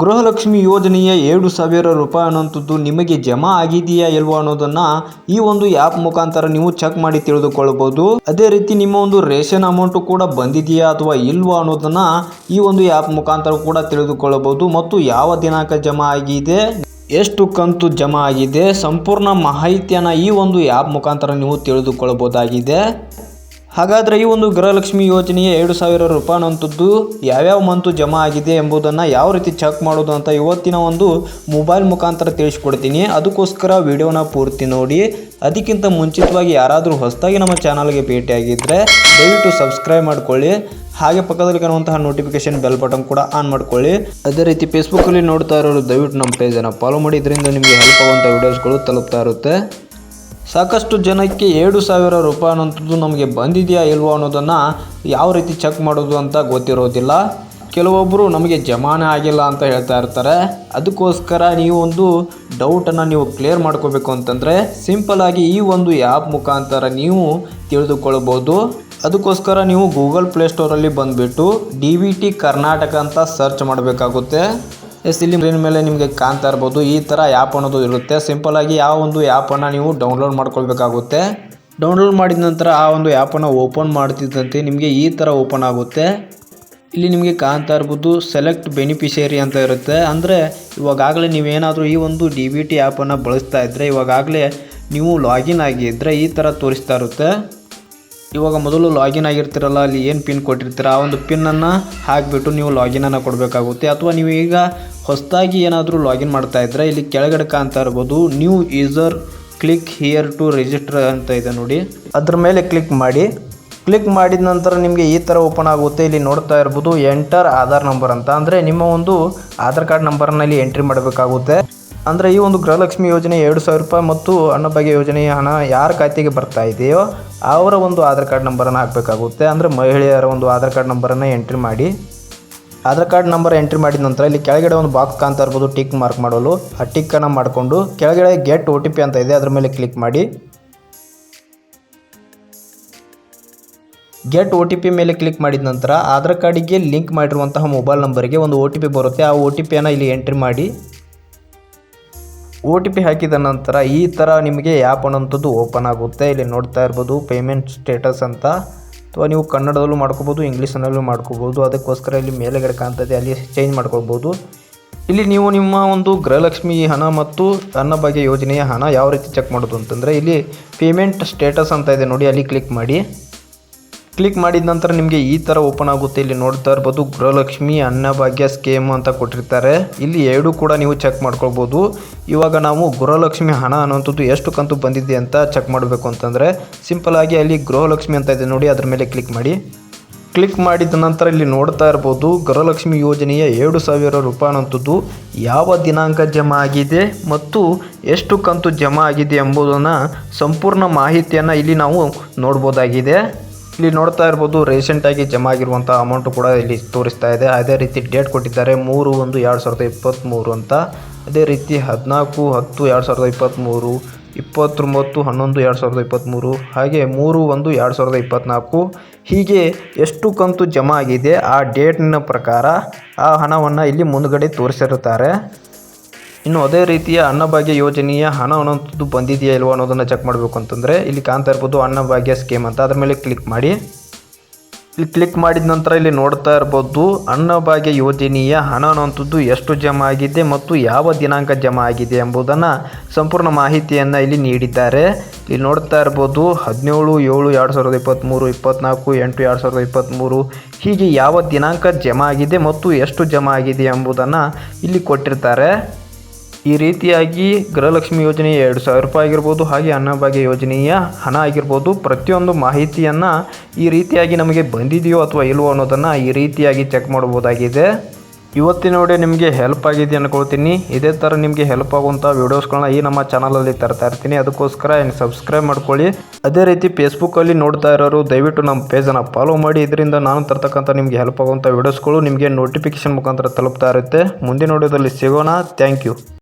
ಗೃಹಲಕ್ಷ್ಮಿ ಯೋಜನೆಯ ಏಳು ಸಾವಿರ ರೂಪಾಯಿ ಅನ್ನೋಂಥದ್ದು ನಿಮಗೆ ಜಮಾ ಆಗಿದೆಯಾ ಇಲ್ವಾ ಅನ್ನೋದನ್ನ ಈ ಒಂದು ಆ್ಯಪ್ ಮುಖಾಂತರ ನೀವು ಚೆಕ್ ಮಾಡಿ ತಿಳಿದುಕೊಳ್ಳಬಹುದು ಅದೇ ರೀತಿ ನಿಮ್ಮ ಒಂದು ರೇಷನ್ ಅಮೌಂಟ್ ಕೂಡ ಬಂದಿದೆಯಾ ಅಥವಾ ಇಲ್ವಾ ಅನ್ನೋದನ್ನ ಈ ಒಂದು ಆ್ಯಪ್ ಮುಖಾಂತರ ಕೂಡ ತಿಳಿದುಕೊಳ್ಳಬಹುದು ಮತ್ತು ಯಾವ ದಿನಾಂಕ ಜಮಾ ಆಗಿದೆ, ಎಷ್ಟು ಕಂತು ಜಮಾ ಆಗಿದೆ, ಸಂಪೂರ್ಣ ಮಾಹಿತಿಯನ್ನು ಈ ಒಂದು ಆ್ಯಪ್ ಮುಖಾಂತರ ನೀವು ತಿಳಿದುಕೊಳ್ಳಬಹುದಾಗಿದೆ ಹಾಗಾದರೆ ಈ ಒಂದು ಗೃಹಲಕ್ಷ್ಮಿ ಯೋಜನೆಯ ಎರಡು ಸಾವಿರ ರೂಪಾಯಿ ಅನ್ನುವಂಥದ್ದು ಯಾವ್ಯಾವ ಮಂತು ಜಮಾ ಆಗಿದೆ ಎಂಬುದನ್ನು ಯಾವ ರೀತಿ ಚೆಕ್ ಮಾಡೋದು ಅಂತ ಇವತ್ತಿನ ಒಂದು ಮೊಬೈಲ್ ಮುಖಾಂತರ ತಿಳಿಸ್ಕೊಡ್ತೀನಿ. ಅದಕ್ಕೋಸ್ಕರ ವಿಡಿಯೋನ ಪೂರ್ತಿ ನೋಡಿ. ಅದಕ್ಕಿಂತ ಮುಂಚಿತವಾಗಿ ಯಾರಾದರೂ ಹೊಸದಾಗಿ ನಮ್ಮ ಚಾನಲ್ಗೆ ಭೇಟಿಯಾಗಿದ್ದರೆ ದಯವಿಟ್ಟು ಸಬ್ಸ್ಕ್ರೈಬ್ ಮಾಡ್ಕೊಳ್ಳಿ. ಹಾಗೆ ಪಕ್ಕದಲ್ಲಿ ಕಾಣುವಂತಹ ನೋಟಿಫಿಕೇಶನ್ ಬೆಲ್ ಬಟನ್ ಕೂಡ ಆನ್ ಮಾಡ್ಕೊಳ್ಳಿ. ಅದೇ ರೀತಿ ಫೇಸ್ಬುಕ್ಕಲ್ಲಿ ನೋಡ್ತಾ ಇರೋರು ದಯವಿಟ್ಟು ನಮ್ಮ ಪೇಜನ್ನು ಫಾಲೋ ಮಾಡಿ. ಇದರಿಂದ ನಿಮಗೆ ಹೆಲ್ಪ್ ಆಗುವಂಥ ವಿಡಿಯೋಸ್ಗಳು ತಲುಪ್ತಾ ಇರುತ್ತೆ. ಸಾಕಷ್ಟು ಜನಕ್ಕೆ ಏಳು ಸಾವಿರ ರೂಪಾಯಿ ಅನ್ನೋಂಥದ್ದು ನಮಗೆ ಬಂದಿದೆಯಾ ಇಲ್ವೋ ಅನ್ನೋದನ್ನು ಯಾವ ರೀತಿ ಚೆಕ್ ಮಾಡೋದು ಅಂತ ಗೊತ್ತಿರೋದಿಲ್ಲ. ಕೆಲವೊಬ್ಬರು ನಮಗೆ ಜಮಾನೆ ಆಗಿಲ್ಲ ಅಂತ ಹೇಳ್ತಾ ಇರ್ತಾರೆ. ಅದಕ್ಕೋಸ್ಕರ ನೀವು ಒಂದು ಡೌಟನ್ನು ನೀವು ಕ್ಲಿಯರ್ ಮಾಡ್ಕೋಬೇಕು ಅಂತಂದರೆ ಸಿಂಪಲಾಗಿ ಈ ಒಂದು ಆ್ಯಪ್ ಮುಖಾಂತರ ನೀವು ತಿಳಿದುಕೊಳ್ಬೋದು. ಅದಕ್ಕೋಸ್ಕರ ನೀವು ಗೂಗಲ್ ಪ್ಲೇಸ್ಟೋರಲ್ಲಿ ಬಂದುಬಿಟ್ಟು ಡಿ ವಿ ಟಿ ಕರ್ನಾಟಕ ಅಂತ ಸರ್ಚ್ ಮಾಡಬೇಕಾಗುತ್ತೆ. ಎಸ್ ಇಲ್ಲಿ ಸ್ಕ್ರೀನ್ ಮೇಲೆ ನಿಮಗೆ ಕಾಣ್ತಾ ಇರ್ಬೋದು, ಈ ಥರ ಆ್ಯಪ್ ಅನ್ನೋದು ಇರುತ್ತೆ. ಸಿಂಪಲ್ ಆಗಿ ಯಾವ ಒಂದು ಆ್ಯಪನ್ನು ನೀವು ಡೌನ್ಲೋಡ್ ಮಾಡ್ಕೊಳ್ಬೇಕಾಗುತ್ತೆ. ಡೌನ್ಲೋಡ್ ಮಾಡಿದ ನಂತರ ಆ ಒಂದು ಆ್ಯಪನ್ನು ಓಪನ್ ಮಾಡ್ತಿದ್ದಂತೆ ನಿಮಗೆ ಈ ಥರ ಓಪನ್ ಆಗುತ್ತೆ. ಇಲ್ಲಿ ನಿಮಗೆ ಕಾಣ್ತಾ ಇರ್ಬೋದು ಸೆಲೆಕ್ಟ್ ಬೆನಿಫಿಷರಿ ಅಂತ ಇರುತ್ತೆ. ಅಂದರೆ ಇವಾಗಲೇ ನೀವೇನಾದರೂ ಈ ಒಂದು ಡಿ ಬಿ ಟಿ ಆ್ಯಪನ್ನು ಬಳಸ್ತಾ ಇದ್ದರೆ ಇವಾಗಲೇ ನೀವು ಲಾಗಿನ್ ಆಗಿದ್ದರೆ ಈ ಥರ ತೋರಿಸ್ತಾ ಇರುತ್ತೆ. ಇವಾಗ ಮೊದಲು ಲಾಗಿನ್ ಆಗಿರ್ತೀರಲ್ಲ, ಅಲ್ಲಿ ಏನು ಪಿನ್ ಕೊಟ್ಟಿರ್ತೀರ, ಆ ಒಂದು ಪಿನ್ನನ್ನು ಹಾಕಿಬಿಟ್ಟು ನೀವು ಲಾಗಿನನ್ನು ಕೊಡಬೇಕಾಗುತ್ತೆ. ಅಥವಾ ನೀವು ಈಗ ಹೊಸದಾಗಿ ಏನಾದರೂ ಲಾಗಿನ್ ಮಾಡ್ತಾ ಇದ್ದರೆ ಇಲ್ಲಿ ಕೆಳಗಡೆ ಕಾಣ್ತಾ ಇರ್ಬೋದು new user click here to register ಅಂತ ಇದೆ ನೋಡಿ. ಅದ್ರ ಮೇಲೆ ಕ್ಲಿಕ್ ಮಾಡಿ. ಕ್ಲಿಕ್ ಮಾಡಿದ ನಂತರ ನಿಮಗೆ ಈ ಥರ ಓಪನ್ ಆಗುತ್ತೆ. ಇಲ್ಲಿ ನೋಡ್ತಾ ಇರ್ಬೋದು ಎಂಟರ್ ಆಧಾರ್ ನಂಬರ್ ಅಂತ. ಅಂದರೆ ನಿಮ್ಮ ಒಂದು ಆಧಾರ್ ಕಾರ್ಡ್ ನಂಬರ್ನಲ್ಲಿ ಎಂಟ್ರಿ ಮಾಡಬೇಕಾಗುತ್ತೆ. ಅಂದರೆ ಈ ಒಂದು ಗೃಹಲಕ್ಷ್ಮಿ ಯೋಜನೆ ಎರಡು ಸಾವಿರ ರೂಪಾಯಿ ಮತ್ತು ಅನ್ನಭಾಗ್ಯ ಯೋಜನೆಯ ಹಣ ಯಾರ ಖಾತೆಗೆ ಬರ್ತಾ ಇದೆಯೋ ಅವರ ಒಂದು ಆಧಾರ್ ಕಾರ್ಡ್ ನಂಬರನ್ನು ಹಾಕಬೇಕಾಗುತ್ತೆ. ಅಂದರೆ ಮಹಿಳೆಯರ ಒಂದು ಆಧಾರ್ ಕಾರ್ಡ್ ನಂಬರನ್ನು ಎಂಟ್ರಿ ಮಾಡಿ. ಆಧಾರ್ ಕಾರ್ಡ್ ನಂಬರ್ ಎಂಟ್ರಿ ಮಾಡಿದ ನಂತರ ಇಲ್ಲಿ ಕೆಳಗಡೆ ಒಂದು ಬಾಕ್ಸ್ ಕಾಣ್ತಾ ಇರ್ಬೋದು ಟಿಕ್ ಮಾರ್ಕ್ ಮಾಡಲು. ಆ ಟಿಕ್ಕನ್ನು ಮಾಡಿಕೊಂಡು ಕೆಳಗಡೆ ಗೆಟ್ ಒ ಟಿ ಪಿ ಅಂತ ಇದೆ, ಅದರ ಮೇಲೆ ಕ್ಲಿಕ್ ಮಾಡಿ. ಗೆಟ್ ಒ ಟಿ ಪಿ ಮೇಲೆ ಕ್ಲಿಕ್ ಮಾಡಿದ ನಂತರ ಆಧಾರ್ ಕಾರ್ಡಿಗೆ ಲಿಂಕ್ ಮಾಡಿರುವಂತಹ ಮೊಬೈಲ್ ನಂಬರಿಗೆ ಒಂದು ಒ ಟಿ ಪಿ ಬರುತ್ತೆ. ಆ ಒ ಟಿ ಪಿಯನ್ನು ಇಲ್ಲಿ ಎಂಟ್ರಿ ಮಾಡಿ. ಒ ಟಿ ಪಿ ಹಾಕಿದ ನಂತರ ಈ ಥರ ನಿಮಗೆ ಆ್ಯಪ್ ಅನ್ನೋಂಥದ್ದು ಓಪನ್ ಆಗುತ್ತೆ. ಇಲ್ಲಿ ನೋಡ್ತಾ ಇರ್ಬೋದು ಪೇಮೆಂಟ್ ಸ್ಟೇಟಸ್ ಅಂತ. ಅಥವಾ ನೀವು ಕನ್ನಡದಲ್ಲೂ ಮಾಡ್ಕೋಬೋದು, ಇಂಗ್ಲೀಷ್ನಲ್ಲೂ ಮಾಡ್ಕೋಬೋದು. ಅದಕ್ಕೋಸ್ಕರ ಇಲ್ಲಿ ಮೇಲೆಗಡೆ ಕಾಣ್ತದೆ ಅಲ್ಲಿ ಚೇಂಜ್ ಮಾಡ್ಕೊಳ್ಬೋದು. ಇಲ್ಲಿ ನೀವು ನಿಮ್ಮ ಒಂದು ಗೃಹಲಕ್ಷ್ಮಿ ಹಣ ಮತ್ತು ಅನ್ನಭಾಗ್ಯ ಯೋಜನೆಯ ಹಣ ಯಾವ ರೀತಿ ಚೆಕ್ ಮಾಡೋದು ಅಂತಂದರೆ ಇಲ್ಲಿ ಪೇಮೆಂಟ್ ಸ್ಟೇಟಸ್ ಅಂತ ಇದೆ ನೋಡಿ, ಅಲ್ಲಿ ಕ್ಲಿಕ್ ಮಾಡಿ. ಕ್ಲಿಕ್ ಮಾಡಿದ ನಂತರ ನಿಮಗೆ ಈ ಥರ ಓಪನ್ ಆಗುತ್ತೆ. ಇಲ್ಲಿ ನೋಡ್ತಾ ಇರ್ಬೋದು ಗೃಹಲಕ್ಷ್ಮಿ, ಅನ್ನಭಾಗ್ಯ ಸ್ಕೀಮ್ ಅಂತ ಕೊಟ್ಟಿರ್ತಾರೆ. ಇಲ್ಲಿ ಎರಡು ಕೂಡ ನೀವು ಚೆಕ್ ಮಾಡ್ಕೊಳ್ಬೋದು. ಇವಾಗ ನಾವು ಗೃಹಲಕ್ಷ್ಮಿ ಹಣ ಅನ್ನುವಂಥದ್ದು ಎಷ್ಟು ಕಂತು ಬಂದಿದೆ ಅಂತ ಚೆಕ್ ಮಾಡಬೇಕು ಅಂತಂದರೆ ಸಿಂಪಲ್ ಆಗಿ ಅಲ್ಲಿ ಗೃಹಲಕ್ಷ್ಮಿ ಅಂತ ಇದೆ ನೋಡಿ, ಅದ್ರ ಮೇಲೆ ಕ್ಲಿಕ್ ಮಾಡಿ. ಕ್ಲಿಕ್ ಮಾಡಿದ ನಂತರ ಇಲ್ಲಿ ನೋಡ್ತಾ ಇರ್ಬೋದು, ಗೃಹಲಕ್ಷ್ಮಿ ಯೋಜನೆಯ ಏಳು ಸಾವಿರ ರೂಪಾಯಿ ಅನ್ನೋಂಥದ್ದು ಯಾವ ದಿನಾಂಕ ಜಮಾ ಆಗಿದೆ ಮತ್ತು ಎಷ್ಟು ಕಂತು ಜಮಾ ಆಗಿದೆ ಎಂಬುದನ್ನು ಸಂಪೂರ್ಣ ಮಾಹಿತಿಯನ್ನು ಇಲ್ಲಿ ನಾವು ನೋಡ್ಬೋದಾಗಿದೆ. ಇಲ್ಲಿ ನೋಡ್ತಾ ಇರ್ಬೋದು ರೀಸೆಂಟಾಗಿ ಜಮಾ ಆಗಿರುವಂತಹ ಅಮೌಂಟ್ ಕೂಡ ಇಲ್ಲಿ ತೋರಿಸ್ತಾ ಇದೆ. ಅದೇ ರೀತಿ ಡೇಟ್ ಕೊಟ್ಟಿದ್ದಾರೆ ಮೂರು ಒಂದು ಎರಡು ಸಾವಿರದ ಇಪ್ಪತ್ತ್ಮೂರು ಅಂತ. ಅದೇ ರೀತಿ ಹದಿನಾಲ್ಕು, ಹತ್ತು, ಎರಡು ಸಾವಿರದ ಇಪ್ಪತ್ತ್ಮೂರು ಇಪ್ಪತ್ತೊಂಬತ್ತು, ಹನ್ನೊಂದು, ಎರಡು ಸಾವಿರದ ಇಪ್ಪತ್ತ್ಮೂರು ಹಾಗೆ ಮೂರು ಒಂದು, ಎರಡು ಸಾವಿರದ ಇಪ್ಪತ್ತ್ನಾಲ್ಕು ಹೀಗೆ ಎಷ್ಟು ಕಂತು ಜಮಾ ಆಗಿದೆ ಆ ಡೇಟ್ನ ಪ್ರಕಾರ ಆ ಹಣವನ್ನು ಇಲ್ಲಿ ಮುಂದುಗಡೆ ತೋರಿಸಿರುತ್ತಾರೆ. ಇನ್ನು ಅದೇ ರೀತಿಯ ಅನ್ನಭಾಗ್ಯ ಯೋಜನೆಯ ಹಣ ಬಂದಿದೆಯಾ ಇಲ್ವೋ ಅನ್ನೋದನ್ನು ಚೆಕ್ ಮಾಡಬೇಕು ಅಂತಂದರೆ ಇಲ್ಲಿ ಕಾಣ್ತಾ ಇರ್ಬೋದು ಅನ್ನಭಾಗ್ಯ ಸ್ಕೀಮ್ ಅಂತ. ಅದರ ಮೇಲೆ ಕ್ಲಿಕ್ ಮಾಡಿ. ಇಲ್ಲಿ ಕ್ಲಿಕ್ ಮಾಡಿದ ನಂತರ ಇಲ್ಲಿ ನೋಡ್ತಾ ಇರ್ಬೋದು ಅನ್ನಭಾಗ್ಯ ಯೋಜನೆಯ ಹಣ ಎಷ್ಟು ಜಮಾ ಆಗಿದೆ ಮತ್ತು ಯಾವ ದಿನಾಂಕ ಜಮಾ ಆಗಿದೆ ಎಂಬುದನ್ನು ಸಂಪೂರ್ಣ ಮಾಹಿತಿಯನ್ನು ಇಲ್ಲಿ ನೀಡಿದ್ದಾರೆ. ಇಲ್ಲಿ ನೋಡ್ತಾ ಇರ್ಬೋದು ಹದಿನೇಳು, ಏಳು, ಎರಡು ಸಾವಿರದ ಇಪ್ಪತ್ತ್ಮೂರು ಇಪ್ಪತ್ತ್ನಾಲ್ಕು ಎಂಟು, ಎರಡು ಸಾವಿರದ ಇಪ್ಪತ್ತ್ಮೂರು ಹೀಗೆ ಯಾವ ದಿನಾಂಕ ಜಮಾ ಆಗಿದೆ ಮತ್ತು ಎಷ್ಟು ಜಮಾ ಆಗಿದೆ ಎಂಬುದನ್ನು ಇಲ್ಲಿ ಕೊಟ್ಟಿರ್ತಾರೆ. ಈ ರೀತಿಯಾಗಿ ಗೃಹಲಕ್ಷ್ಮಿ ಯೋಜನೆ ಎರಡು ಸಾವಿರ ರೂಪಾಯಿ ಆಗಿರ್ಬೋದು, ಹಾಗೆ ಅನ್ನಭಾಗ್ಯ ಯೋಜನೆಯ ಹಣ ಆಗಿರ್ಬೋದು, ಪ್ರತಿಯೊಂದು ಮಾಹಿತಿಯನ್ನು ಈ ರೀತಿಯಾಗಿ ನಮಗೆ ಬಂದಿದೆಯೋ ಅಥವಾ ಇಲ್ವೋ ಅನ್ನೋದನ್ನು ಈ ರೀತಿಯಾಗಿ ಚೆಕ್ ಮಾಡ್ಬೋದಾಗಿದೆ ಇವತ್ತಿನ ವಿಡಿಯೋ ನಿಮಗೆ ಹೆಲ್ಪ್ ಆಗಿದೆ ಅಂದ್ಕೊಳ್ತೀನಿ ಇದೇ ಥರ ನಿಮಗೆ ಹೆಲ್ಪ್ ಆಗುವಂಥ ವೀಡಿಯೋಸ್ಗಳನ್ನ ಈ ನಮ್ಮ ಚಾನಲಲ್ಲಿ ತರ್ತಾ ಇರ್ತೀನಿ. ಅದಕ್ಕೋಸ್ಕರ ಏನು ಸಬ್ಸ್ಕ್ರೈಬ್ ಮಾಡ್ಕೊಳ್ಳಿ. ಅದೇ ರೀತಿ ಫೇಸ್ಬುಕ್ಕಲ್ಲಿ ನೋಡ್ತಾ ಇರೋರು, ದಯವಿಟ್ಟು ನಮ್ಮ ಪೇಜನ್ನು ಫಾಲೋ ಮಾಡಿ. ಇದರಿಂದ ನಾನು ತರ್ತಕ್ಕಂಥ ನಿಮಗೆ ಹೆಲ್ಪ್ ಆಗುವಂಥ ವೀಡಿಯೋಸ್ಗಳು ನಿಮಗೆ ನೋಟಿಫಿಕೇಷನ್ ಮುಖಾಂತರ ತಲುಪ್ತಾ ಇರುತ್ತೆ. ಮುಂದಿನ ವಿಡಿಯೋದಲ್ಲಿ ಸಿಗೋಣ. Thank you